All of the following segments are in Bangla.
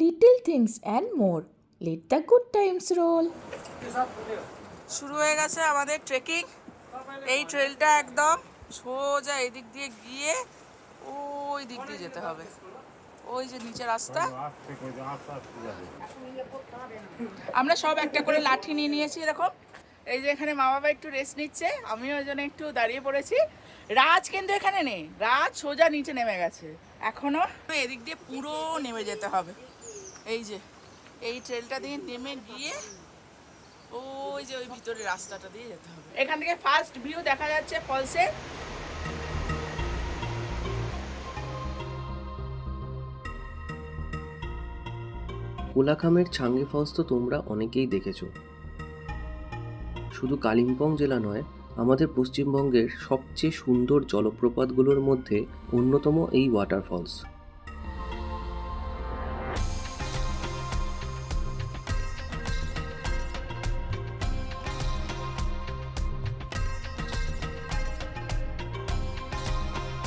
little things and more. Let the good times roll শুরু হয়ে গেছে আমাদের ট্রেকিং এই ট্রেলটা একদম সোজা এদিক দিয়ে গিয়ে ওই দিক দিয়ে যেতে হবে। ওই যে নিচে রাস্তা। আমরা সব একটা করে লাঠি নিয়ে নিয়েছি এরকম এই যে এখানে মা বাবা একটু রেস্ট নিচ্ছে আমি ওই জন্য একটু দাঁড়িয়ে পড়েছি। রাজ কিন্তু এখানে নেই। রাজ সোজা নিচে নেমে গেছে। এখনও এদিক দিয়ে পুরো নেমে যেতে হবে। এই যে এই ট্রেলটা দিয়ে নেমে গিয়ে ওই যে ওই ভিতরে রাস্তাটা দিয়ে যেতে হবে। এখান থেকে ফার্স্ট ভিউ দেখা যাচ্ছে ফলসে কোলাখামের ছাঙ্গে ফলস তো তোমরা অনেকেই দেখেছ। শুধু কালিম্পং জেলা নয় আমাদের পশ্চিমবঙ্গের সবচেয়ে সুন্দর জলপ্রপাতগুলোর মধ্যে অন্যতম এই ওয়াটারফলস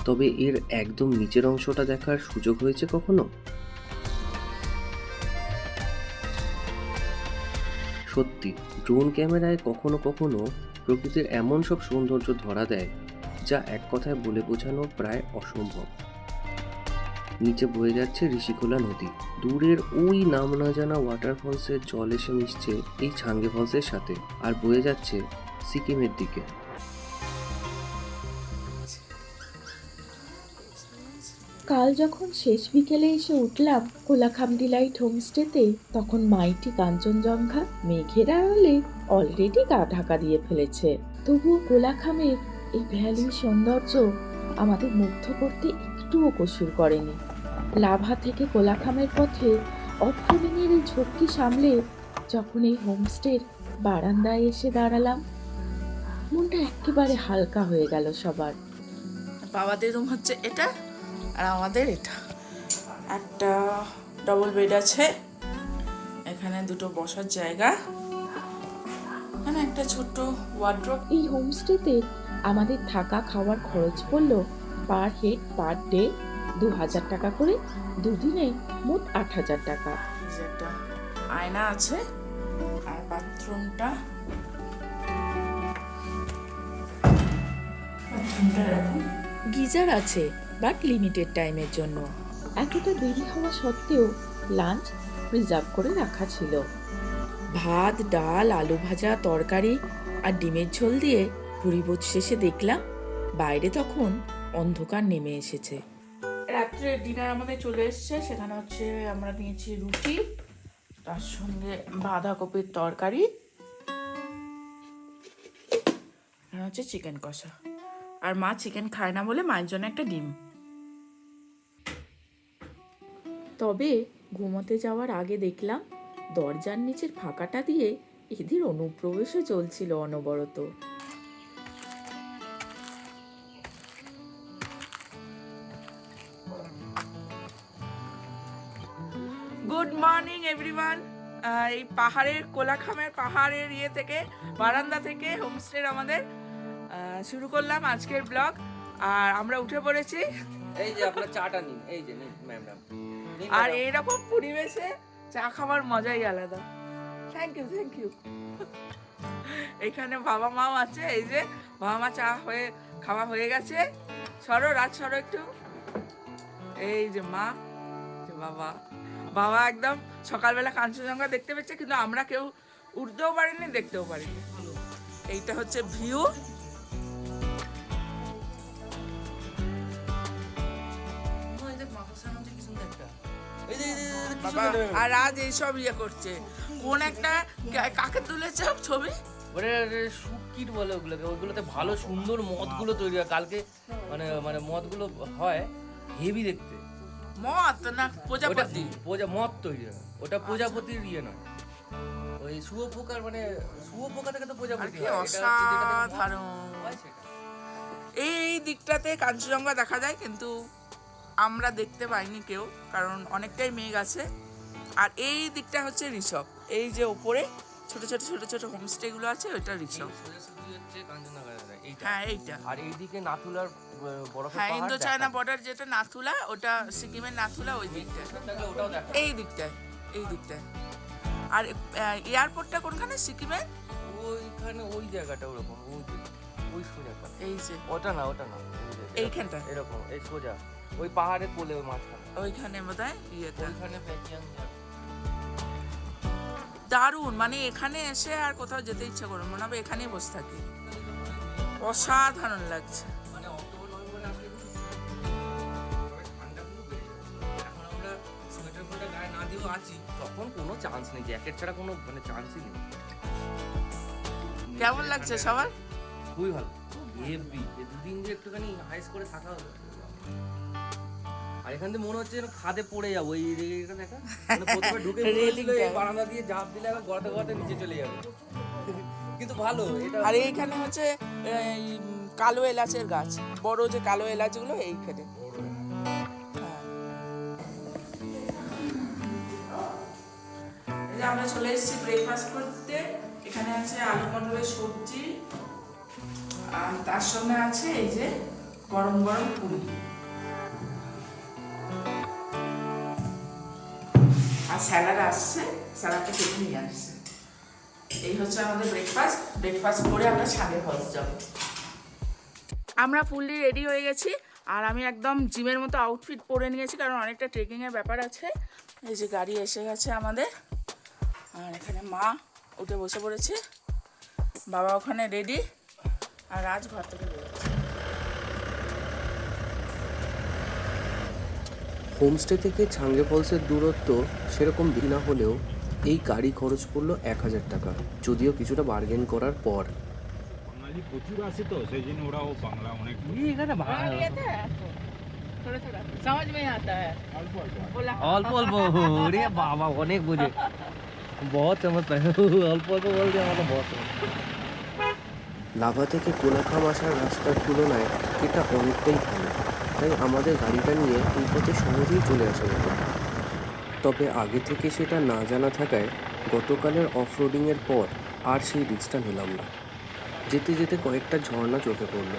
তবে এর একদম নিচের অংশটা দেখার সুযোগ হয়েছে কখনো? সত্যি, ড্রোন ক্যামেরায় কখনো কখনো প্রকৃতির এমন সব সৌন্দর্য ধরা দেয়, যা এক কথায় বলে বোঝানো প্রায় অসম্ভব। নিচে বয়ে যাচ্ছে ঋষিখোলা নদী। দূরের ওই নাম না জানা ওয়াটারফলসের জল এসে মিশছে এই ছাঙ্গে ফলসের সাথে, আর বয়ে যাচ্ছে সিকিমের দিকে। কাল যখন শেষ বিকেলে এসে উঠলাম কোলাখাম ডিলাইট হোমস্টেতে, তখন মাইটি কাঞ্চনজঙ্ঘা মেঘের আড়ালে অলরেডি গা ঢাকা দিয়ে ফেলেছে। তবুও কোলাখামের এই ভ্যালির সৌন্দর্য আমাদের মুগ্ধ করতে একটুও কসুর করেনি। লাভা থেকে কোলাখামের পথে অফরোডিংয়ের এই ঝক্কি সামলে যখন এই হোমস্টের বারান্দায় এসে দাঁড়ালাম, মনটা একেবারে হালকা হয়ে গেল সবার। বাবাদের রুম হচ্ছে এটা? আর আমাদের এটা। একটা ডবল বেড আছে। এখানে দুটো বসার জায়গা। এখানে একটা ছোট্ট ওয়ার্ড্রপ এই হোমস্টেতে আমাদের থাকা খাওয়ার খরচ পড়ল পার হেড পার ডে দু হাজার টাকা করে। দুদিনে মোট আট হাজার টাকা একটা আয়না আছে আর বাথরুমটা বাথরুমটা গিজার আছে। বাট লিমিটেড টাইমের জন্য। এতটা দেরি হওয়া সত্ত্বেও লাঞ্চ রিজার্ভ করে রাখা ছিল। ভাত, ডাল, আলু ভাজা, তরকারি আর ডিমের ঝোল দিয়ে ভুরিভোজ শেষে দেখলাম, বাইরে তখন অন্ধকার নেমে এসেছে। রাত্রে ডিনার আমাদের চলে এসছে, সেখানে হচ্ছে আমরা নিয়েছি রুটি, তার সঙ্গে বাঁধাকপির তরকারি হচ্ছে চিকেন কষা। আর মা চিকেন খায় না বলে মায়ের জন্য একটা ডিম। তবে ঘুমোতে যাওয়ার আগে দেখলাম দরজার নিচের ফাঁকাটা দিয়ে এদের অনুপ্রবেশও চলছিল অনবরত। গুড মর্নিং এভরিওয়ান এই পাহাড়ের কোলাখামের পাহাড়ের ইয়ে থেকে বারান্দা থেকে হোমস্টের আমাদের আহ, শুরু করলাম আজকের ব্লগ আর আমরা উঠে পড়েছি। এই যে আপনার চাটা নিন এই যে নিন ম্যাম। আর। এইরকম পরিবেশে চা খাওয়ার মজাই আলাদা। থ্যাংক ইউ থ্যাংক ইউ এখানে বাবা মাও আছে এই যে বাবা মা চা হয়ে খাওয়া হয়ে গেছে। সরো রাত সরো একটু। এই যে মা যে বাবা। বাবা একদম সকালবেলা কাঞ্চনজঙ্ঘা দেখতে পেয়েছে কিন্তু আমরা কেউ উঠতেও পারিনি দেখতেও পারিনি। এইটা হচ্ছে ভিউ। বাবা আর আজ এইসব ইয়ে করছে। কোন একটা কাকে তুলেছে ছবি? ওরে শুকির বলে ওগুলোকে। ভালো সুন্দর মদগুলো তৈরি হয়। কালকে মানে মানে মদগুলো হয় হেভি দেখতে। মত না প্রজাপতি? প্রজা মদ তৈরি হয়। ওটা প্রজাপতির ইয়ে নয় ওই শুয়োপোকার মানে শুয়োপোকা থেকে তো প্রজাপতি অসাধারণ। এই দিকটাতে কাঞ্চনজঙ্ঘা দেখা যায় কিন্তু আমরা দেখতে পাইনি কেউ কারণ অনেকটাই মেঘ আছে। আর এই দিকটা হচ্ছে ঋষভ এই যে ওপরে ছোট ছোট ছোট ছোট হোমস্টে গুলো আছে ওইটা ঋষভ হ্যাঁ এইটা। আর এইদিকে নাথুলার হ্যাঁ ইন্দো চায়না বর্ডার যেটা নাথুলা ওটা সিকিমের নাথুলা ওই দিকটা এই দিকটায় এই দিকটায়। আর এয়ারপোর্টটা কোনখানে? সিকিমের? ওইখানে ওই জায়গাটা ওরকম ওই ওই সোজাটা। এই যে। ওটা না ওটা না এইখানটা এরকম এই সোজা। ওই পাহাড়ের কোলে ওই মাঝখানে। ওইখানে বোধ হয় ইয়েটা। ওইখানে প্যাকিয়াং দারুণ মানে এখানে এসে আর কোথাও যেতে ইচ্ছা করবে মনে হবে এখানেই বসে থাকি। অসাধারণ লাগছে। মানে অক্টোবর নভেম্বরে আসলে বেশি তবে ঠান্ডাগুলো বেড়ে যাবে। এখন আমরা গায়ে না দিয়েও আছি। তখন কোনো চান্স নেই জ্যাকেট ছাড়া কোনো মানে চান্সই নেই। কেমন লাগছে সবার? খুবই ভালো। হেভি দুদিন যে একটুখানি হাইস করে থাকা হলো। আর এখান থেকে মনে হচ্ছে যেন খাদে পড়ে যাব এই এটা দেখা। মানে প্রথমে ঢুকে এই বারান্দা দিয়ে জাপ দিলে আবার গড়াতে গড়াতে নিচে চলে যাবে। কিন্তু ভালো এটা আর এইখানে হচ্ছে এই, কালো এলাচের গাছ। বড় যে কালো এলাচগুলো এইখানে। হ্যাঁ। আমরা চলে এসেছি ব্রেকফাস্ট করতে। এখানে আছে আলু মটরের সবজি। আর তার সঙ্গে আছে এই যে গরম গরম পুরি। আর স্যালাড আসছে, স্যালাডটা কেটে নিয়ে আসছে। এই হচ্ছে আমাদের ব্রেকফাস্ট ব্রেকফাস্ট করে আমরা ছাদে ফলস যাব। আমরা ফুললি রেডি হয়ে গেছি, আর আমি একদম জিমের মতো আউটফিট পরে নিয়েছি, কারণ অনেকটা ট্রেকিংয়ের ব্যাপার আছে। এই যে গাড়ি এসে গেছে আমাদের, আর এখানে মা উঠে বসে পড়েছে। বাবা ওখানে রেডি আর রাজ ঘর থেকে বেরোচ্ছে। হোমস্টে থেকে ছাঙ্গে ফলসের দূরত্ব সেরকম না হলেও এই গাড়ি খরচ পড়ল এক হাজার টাকা যদিও কিছুটা বার্গেন করার পর। বাঙালি প্রচুর আসে তো সেই জন্য ওরা ও বাংলা অনেক অল্প অল্প। রে বাবা অনেক বুঝে। বহুত চমৎকার। অল্প অল্প বলতে আমার বহুত। লাভা থেকে কোলাখাম আসার রাস্তার তুলনায় এটা অনেকটাই ভালো। তাই আমাদের গাড়িটা নিয়ে এই পথে সহজেই চলে আসা যেত তবে আগে থেকে সেটা না জানা থাকায় গতকালের অফরোডিংয়ের পর আর সেই রিক্সটা নিলাম না। যেতে যেতে কয়েকটা ঝর্ণা চোখে পড়ল,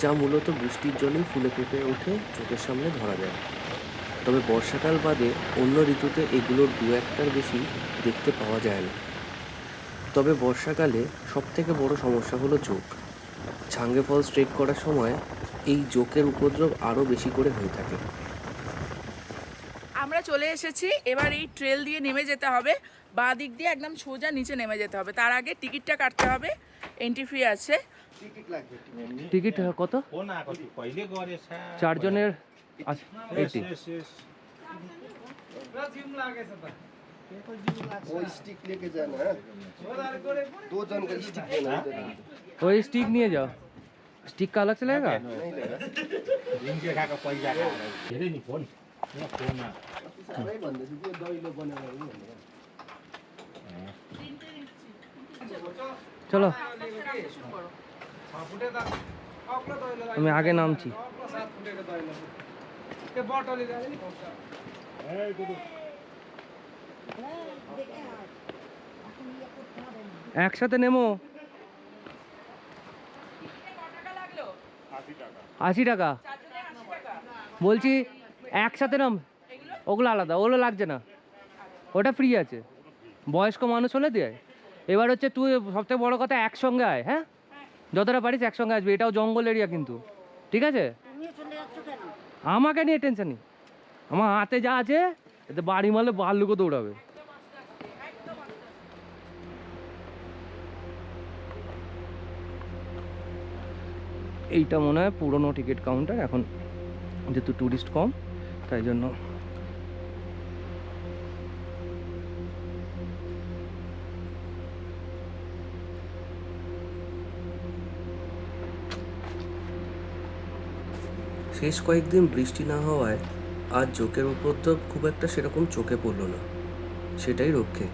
যা মূলত বৃষ্টির জলেই ফুলে ফেঁপে ওঠে চোখের সামনে ধরা যায়। তবে বর্ষাকাল বাদে অন্য ঋতুতে এগুলোর দু একটার বেশি দেখতে পাওয়া যায় না। তবে বর্ষাকালে সবথেকে বড় সমস্যা হলো চোখ। ছাঙ্গে ফলস ট্রেক করার সময় এই জোকের উপদ্রব আরও বেশি করে হয়ে থাকে। আমরা চলে এসেছি এবার এই ট্রেল দিয়ে নেমে যেতে হবে। বা দিক দিয়ে একদম সোজা নিচে নেমে যেতে হবে। তার আগে টিকিটটা কাটতে হবে এন্ট্রি ফি আছে। টিকিট কত? চারজনের ওই স্টিক নিয়ে যাও। स्टिक का अलग से लगेगा नहीं लेगा जिनके खाएको पैसा खाएर धेरै नि फोन यहाँ फोनमा साह्रै भन्दैछु त्यो दैलो बनाएर नि भनेर চলো আমি আগে নামছি একসাথে নেমো আশি টাকা। বলছি একসাথে নাম? ওগুলো আলাদা, ওগুলো লাগছে না। ওটা ফ্রি আছে। বয়স্ক মানুষ হলে দেয় এবার হচ্ছে তুই সবথেকে বড় কথা একসঙ্গে আয় হ্যাঁ? যতটা পারিস একসঙ্গে আসবি, এটাও জঙ্গল এরিয়া কিন্তু। ঠিক আছে? আমাকে নিয়ে টেনশন নেই। আমার হাতে যা আছে, এতে বাড়ি মারলে বাল্লুকও দৌড়াবে। এইটা মনে হয় পুরনো টিকিট কাউন্টার, এখন যেহেতু ট্যুরিস্ট কম, তাই জন্য শেষ কয়েকদিন বৃষ্টি না হওয়ায় আর জোকের উপদ্রব খুব একটা সেরকম চোখে পড়ল না। সেটাই রক্ষে।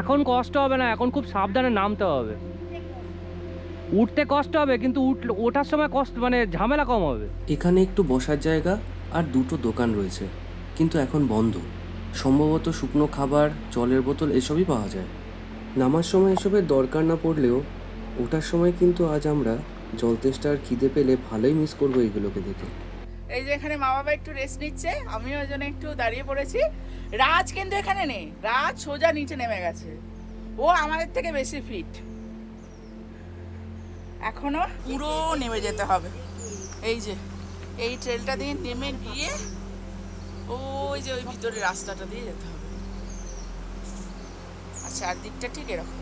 এখন কষ্ট হবে না, এখন খুব সাবধানে নামতে হবে। উঠতে কষ্ট হবে, কিন্তু উঠ ওঠার সময় কষ্ট মানে ঝামেলা কম হবে। এখানে একটু বসার জায়গা আর দুটো দোকান রয়েছে, কিন্তু এখন বন্ধ। সম্ভবত শুকনো খাবার, জলের বোতল এসবই পাওয়া যায়। নামার সময় এসবের দরকার না পড়লেও, ওঠার সময় কিন্তু আজ আমরা জল তেষ্টা আর খিদে পেলে ভালোই মিস করব এইগুলোকে দেখে। এই যে এখানে মা বাবা একটু রেস্ট নিচ্ছে, আমিও ওই জন্য একটু দাঁড়িয়ে পড়েছি। রাজ কিন্তু এখানে নেই, রাজ সোজা নিচে নেমে গেছে। ও আমাদের থেকে বেশি ফিট এখনও পুরো নেমে যেতে হবে। এই যে, এই ট্রেলটা দিয়ে নেমে গিয়ে ওই যে ওই ভিতরে রাস্তাটা দিয়ে যেতে হবে। আর চারদিকটা ঠিক এরকম।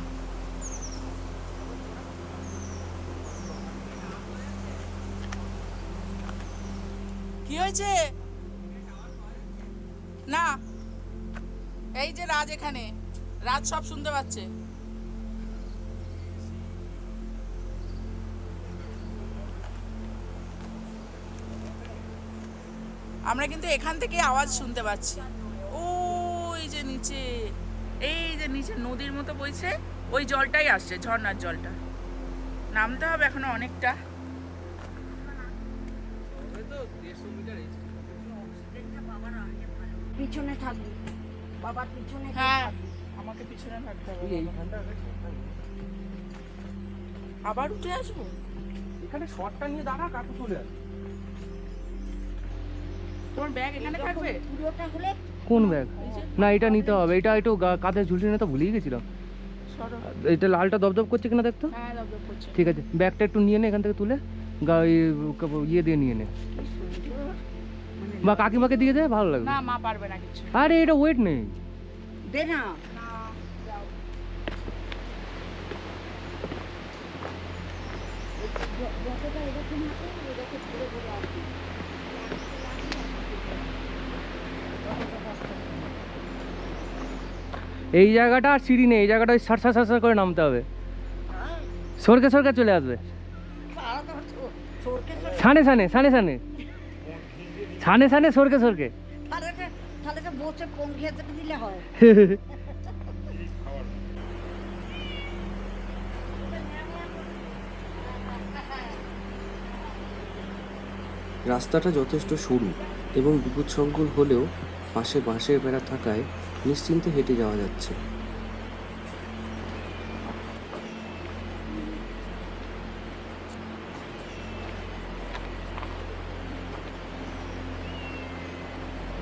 কি হয়েছে? না, এই যে রাজ এখানে, রাজ সব শুনতে পাচ্ছে। আমরা কিন্তু এখান থেকে আওয়াজ শুনতে পাচ্ছি। ওই যে নিচে, এই যে নিচে নদীর মতো বইছে, ওই জলটাই আসছে ঝর্ণার জলটা। নামতে হবে এখনও অনেকটা। পিছনে থাকবি। বাবার পিছনে হ্যাঁ। আমাকে পিছনে থাকতে হবে আবার উঠে আসব? এখানে শর্টটা নিয়ে দাঁড়া কাকু চলে আসবে। তোমার ব্যাগ এখানে থাকবে? পুরোটা হলে কোন ব্যাগ? না এটা নিতে হবে। এটা একটু গা- কাঁধে ঝুলিয়ে নিতে ভুলেই গেছিলাম। এটা লালটা দপদপ করছে কিনা দেখতো? হ্যাঁ দপদপ ঠিক আছে ব্যাগটা একটু নিয়ে নে এখান থেকে তুলে গা- এই- ক- ইয়ে দিয়ে নিয়ে নে। বা কাকিমাকে দিয়ে দে ভালো লাগবে। না মা পারবে না কিছু। আরে এটা ওয়েট নেই। দে না। এই জায়গাটা আর সিঁড়ি নেই এই জায়গাটা ওই সার সার সার সার করে নামতে হবে। সরকে সরকে চলে আসবে। সানে সানে সানে সানে সানে সানে সরকে সরকে। হয়। রাস্তাটা যথেষ্ট সরু এবং বিপদসংকুল হলেও পাশে বাঁশের বেড়া থাকায় নিশ্চিন্তে হেঁটে যাওয়া যাচ্ছে।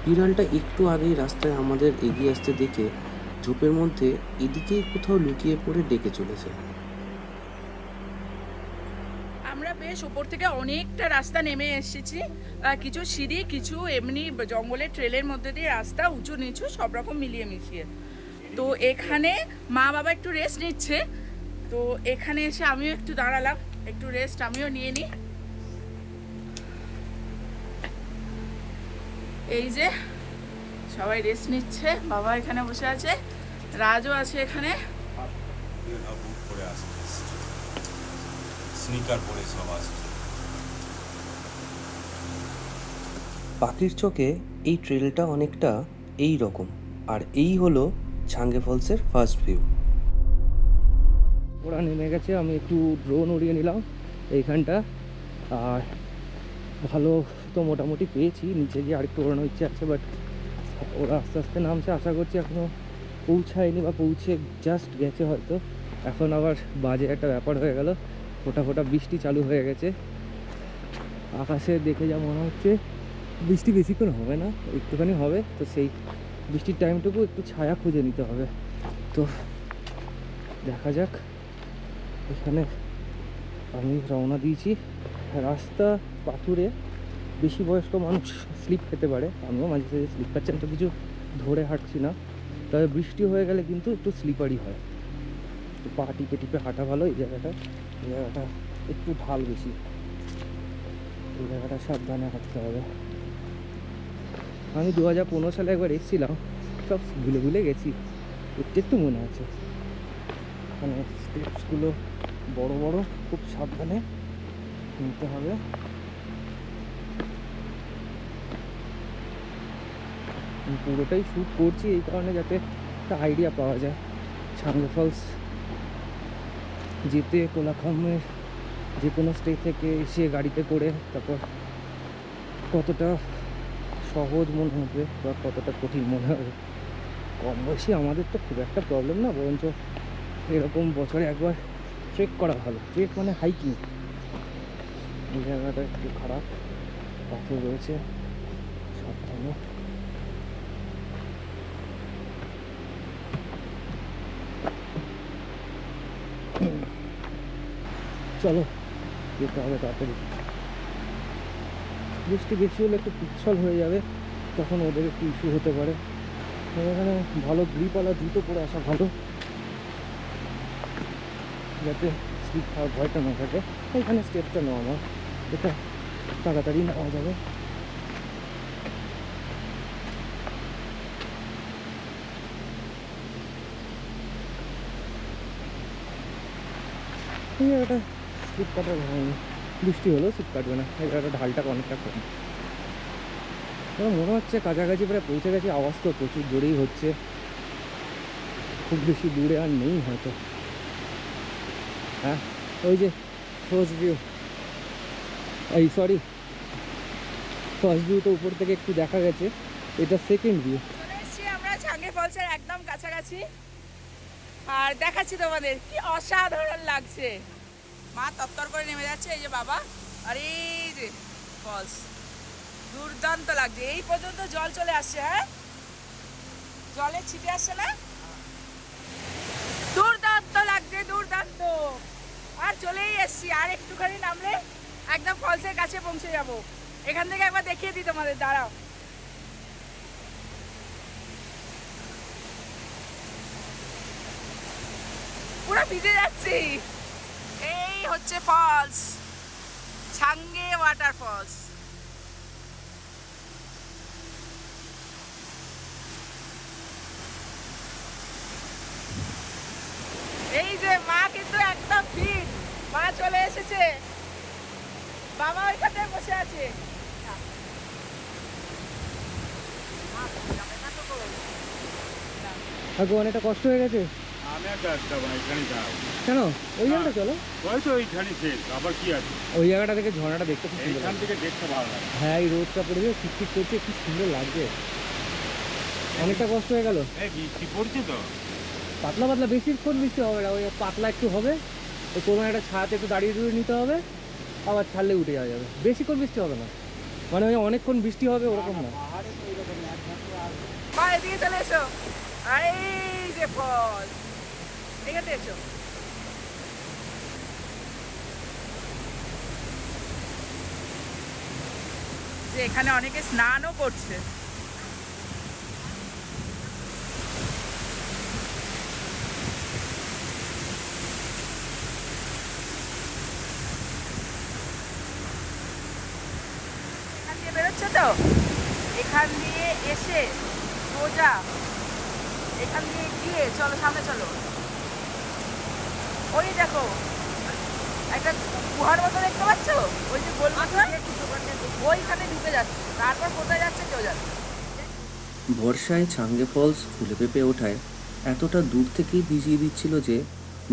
বিড়ালটা একটু আগেই রাস্তায় আমাদের এগিয়ে আসতে দেখে ঝোপের মধ্যে এদিকেই কোথাও লুকিয়ে পড়ে ডেকে চলেছে। আমরা বেশ ওপর থেকে অনেকটা রাস্তা নেমে এসেছি। কিছু সিঁড়ি, কিছু এমনি জঙ্গলের ট্রেলের মধ্যে দিয়ে রাস্তা উঁচু নিচু সব রকম মিলিয়ে মিশিয়ে। তো এখানে মা বাবা একটু রেস্ট নিচ্ছে। তো এখানে এসে আমিও একটু দাঁড়ালাম, একটু রেস্ট আমিও নিয়ে নিই। এই যে সবাই রেস্ট নিচ্ছে বাবা এখানে বসে আছে রাজও আছে এখানে। বুট স্নিকার পরে সব আসে পাখির চোখে এই ট্রেলটা অনেকটা এই রকম আর এই হলো ছাঙ্গে ফলসের ফার্স্ট ভিউ ওরা নেমে গেছে আমি একটু ড্রোন উড়িয়ে নিলাম এইখানটা আর ভালো তো মোটামুটি পেয়েছি, নিচে গিয়ে আরেকটু ওড়ানোর ইচ্ছে আছে বাট ওরা আস্তে আস্তে নামছে, আশা করছি এখনও পৌঁছায়নি বা পৌঁছে জাস্ট গেছে হয়তো। এখন আবার বাজে একটা ব্যাপার হয়ে গেল, ফোটা ফোটা বৃষ্টি চালু হয়ে গেছে। আকাশে দেখে যা মনে হচ্ছে, বৃষ্টি বেশিক্ষণ হবে না, একটুখানি হবে, তো সেই বৃষ্টির টাইমটুকু একটু ছায়া খুঁজে নিতে হবে। তো দেখা যাক, এখানে আমি রওনা দিয়েছি রাস্তা পাথুরে। বেশি বয়স্ক মানুষ স্লিপ খেতে পারে, আমিও মাঝে সাঝে স্লিপ খাচ্ছি, আমি তো কিছু ধরে হাঁটছি না। তবে বৃষ্টি হয়ে গেলে কিন্তু একটু স্লিপারই হয়। তো পা টিপে টিপে হাঁটা ভালো, এই জায়গাটা এই জায়গাটা একটু ঢাল বেশি। এই জায়গাটা সাবধানে হাঁটতে হবে। আমি দু হাজার পনেরো সালে একবার এসেছিলাম, সব ভুলে ভুলে গেছি। একটু একটু মনে আছে। এখানে স্টেপসগুলো বড় বড়, খুব সাবধানে নিতে হবে। পুরোটাই শ্যুট করছি এই কারণে যাতে একটা আইডিয়া পাওয়া যায়। ছাঙ্গে ফলস যেতে কোলাখামের যে কোনো স্টে থেকে এসে গাড়িতে করে তারপর কতটা সহজ মনে হবে বা কতটা কঠিন মনে হবে, কম বয়সী আমাদের তো খুব একটা প্রবলেম না, বরঞ্চ এরকম বছরে একবার ট্রেক করা ভালো। ট্রেক মানে হাইকিং এই জায়গাটা একটু খারাপ, পাথর রয়েছে, সাবধানে। চলো যেতে হবে তাড়াতাড়ি। বৃষ্টি বেশি হলে একটু পিচ্ছল হয়ে যাবে, তখন ওদের একটু ইস্যু হতে পারে। এখানে ভালো গ্রিপওয়ালা জুতো পরে আসা ভালো। যাতে স্লিপ খাওয়ার ভয়টা না থাকে। এখানে স্টেপটা নেওয়া আমার। এটা তাড়াতাড়ি নেওয়া যাবে। এই হয়নি বৃষ্টি হলেও স্লিপ কাটবে না। জায়গাটা ঢালটা অনেকটা কম। এবার মনে হচ্ছে কাছাকাছি প্রায় পৌঁছে গেছে আওয়াজ তো প্রচুর জোরেই হচ্ছে। খুব বেশি দূরে আর নেই হয়তো। হ্যাঁ ওই যে ফার্স্ট ভিউ এই সরি ফার্স্ট ভিউ তো উপর থেকে একটু দেখা গেছে। এটা সেকেন্ড ভিউ আমরা ছাঙ্গে ফলসের একদম কাছাকাছি। আর দেখাচ্ছি তোমাদের, কি অসাধারণ লাগছে। মা তত্তর করে নেমে যাচ্ছে, এই যে বাবা। আর যে ফলস দুর্দান্ত লাগছে। এই পর্যন্ত জল চলে আসছে হ্যাঁ? জলে ছিটে আসছে না? দুর্দান্ত লাগছে, দুর্দান্ত। আর চলেই এসছি, আর একটুখানি নামলে একদম ফলসের কাছে পৌঁছে যাব। এখান থেকে একবার দেখিয়ে দিই তোমাদের, দাঁড়াও। পুরো ভিজে যাচ্ছি। হচ্ছে ফলস ছাঙ্গে ওয়াটার ফলস এই যে মা কিন্তু একদম ফিট। মা চলে এসেছে। বাবা ওইখানে বসে আছে। অনেকটা কষ্ট হয়ে গেছে? এখানে কেন? ওই জায়গাটা চলো। ওই তো ওইখানে শেষ আবার কি আছে? ওই জায়গাটা থেকে ঝর্ণাটা দেখতে খুব সুন্দর এইখান থেকে দেখতে ভালো লাগে। হ্যাঁ এই রোদটা পড়েছে শীত করছে কি সুন্দর লাগছে। অনেকটা কষ্ট হয়ে গেল। বৃষ্টি পড়ছে তো। পাতলা পাতলা বেশিক্ষণ বৃষ্টি হবে না ওই পাতলা একটু হবে। ওই কোনো একটা ছায়াতে একটু দাঁড়িয়ে দূরে নিতে হবে আবার ছাড়লে উঠে যাওয়া যাবে। বেশিক্ষণ বৃষ্টি হবে না। মানে ওই অনেকক্ষণ বৃষ্টি হবে ওরকম না। এদিকে চলে এসো। আর এই যে ফল। এখানে এসো। যে এখানে অনেকে স্নানও করছে। বেরোচ্ছে তো? এখান দিয়ে এসে সোজা এখান দিয়ে গিয়ে চলো, সামনে চলো। ওই দেখো, একটা গুহার মতো দেখতে পাচ্ছ? ওই যে গোল ওইখানে ঢুকে যাচ্ছে। তারপর কোথায় যাচ্ছে কেউ না। বর্ষায় ছাঙ্গে ফলস ফুলে পেঁপে ওঠায় এতটা দূর থেকেই ভিজিয়ে দিচ্ছিল যে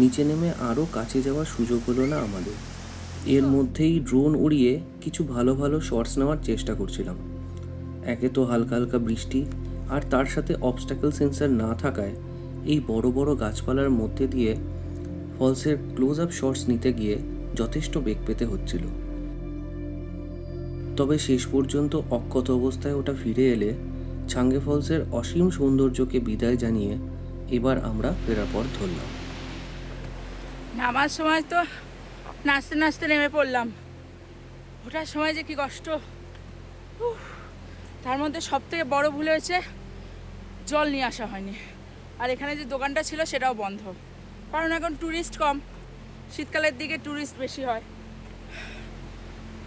নিচে নেমে আরও কাছে যাওয়ার সুযোগ হলো না আমাদের। এর মধ্যেই ড্রোন উড়িয়ে কিছু ভালো ভালো শর্টস নেওয়ার চেষ্টা করছিলাম। একে তো হালকা হালকা বৃষ্টি আর তার সাথে অবস্টাকল সেন্সার না থাকায় এই বড় বড় গাছপালার মধ্যে দিয়ে ফলসের ক্লোজ আপ শর্টস নিতে গিয়ে যথেষ্ট বেগ পেতে হচ্ছিল। তবে শেষ পর্যন্ত অক্ষত অবস্থায় ওটা ফিরে এলে ছাঙ্গে ফলসের অসীম সৌন্দর্যকে বিদায় জানিয়ে এবার আমরা ফেরার পর ধরলাম। নামার সময় তো নাচতে নাচতে নেমে পড়লাম। ওঠার সময় যে কি কষ্ট। তার মধ্যে সব থেকে বড় ভুল হয়েছে, জল নিয়ে আসা হয়নি। আর এখানে যে দোকানটা ছিল সেটাও বন্ধ। কারণ এখন ট্যুরিস্ট কম। শীতকালের দিকে ট্যুরিস্ট বেশি হয়।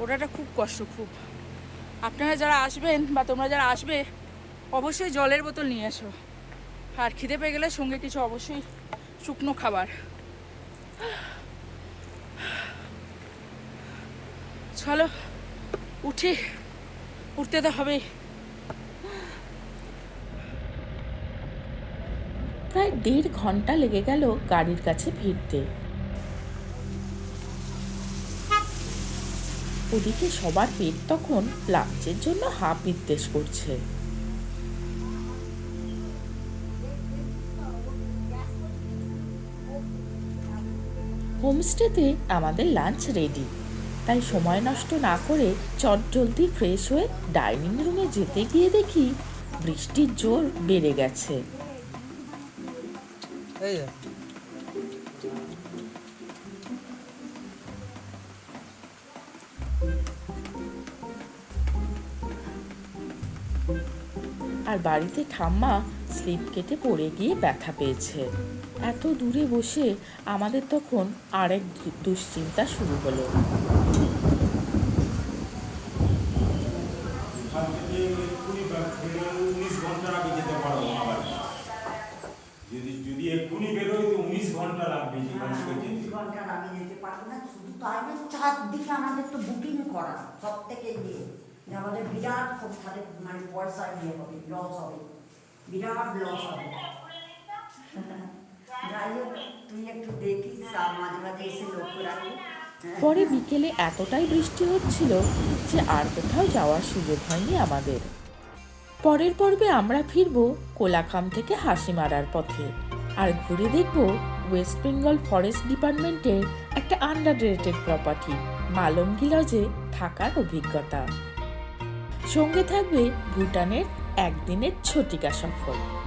ওটাটা খুব কষ্ট, খুব। আপনারা যারা আসবেন বা তোমরা যারা আসবে, অবশ্যই জলের বোতল নিয়ে এসো। আর খিদে পেয়ে গেলে সঙ্গে কিছু অবশ্যই শুকনো খাবার। চলো, উঠি। উঠতে তো হবেই প্রায় দেড় ঘণ্টা লেগে গেল গাড়ির কাছে ফিরতে। ওদিকে সবার পেট তখন লাঞ্চের জন্য হাফ বিদ্বেষ করছে। হোমস্টেতে আমাদের লাঞ্চ রেডি। তাই সময় নষ্ট না করে চট জলদি ফ্রেশ হয়ে ডাইনিং রুমে যেতে গিয়ে দেখি বৃষ্টির জোর বেড়ে গেছে। এই যে। আর বাড়িতে ঠাম্মা স্লিপ কেটে পড়ে গিয়ে ব্যথা পেয়েছে। এত দূরে বসে আমাদের তখন আরেক দুশ্চিন্তা শুরু হলো উনিশ ঘণ্টা আগে যেতে পারব আবার যদি যদি এক্ষুনি বেরোই তো উনিশ ঘণ্টা লাগবে যেখানে উনিশ ঘণ্টা লাগে যেতে পারব না শুধু তাই না চারদিকে আমাদের তো বুকিং করা সব থেকে ইয়ে যে আমাদের বিরাট খুব তাহলে মানে পয়সা ইয়ে হবে লস হবে। বিরাট লস হবে। যাই হোক তুই একটু দেখিস মাঝে মাঝে এসে লক্ষ্য রাখবি। পরে বিকেলে এতটাই বৃষ্টি হচ্ছিল যে আর কোথাও যাওয়ার সুযোগ হয়নি আমাদের। পরের পর্বে আমরা ফিরব কোলাকাম থেকে হাসি মারার পথে, আর ঘুরে দেখব ওয়েস্ট বেঙ্গল ফরেস্ট ডিপার্টমেন্টের একটা আন্ডার রেটেড প্রপার্টি মালঙ্গি লজে থাকার অভিজ্ঞতা। সঙ্গে থাকবে ভুটানের একদিনের ছটিকা সফর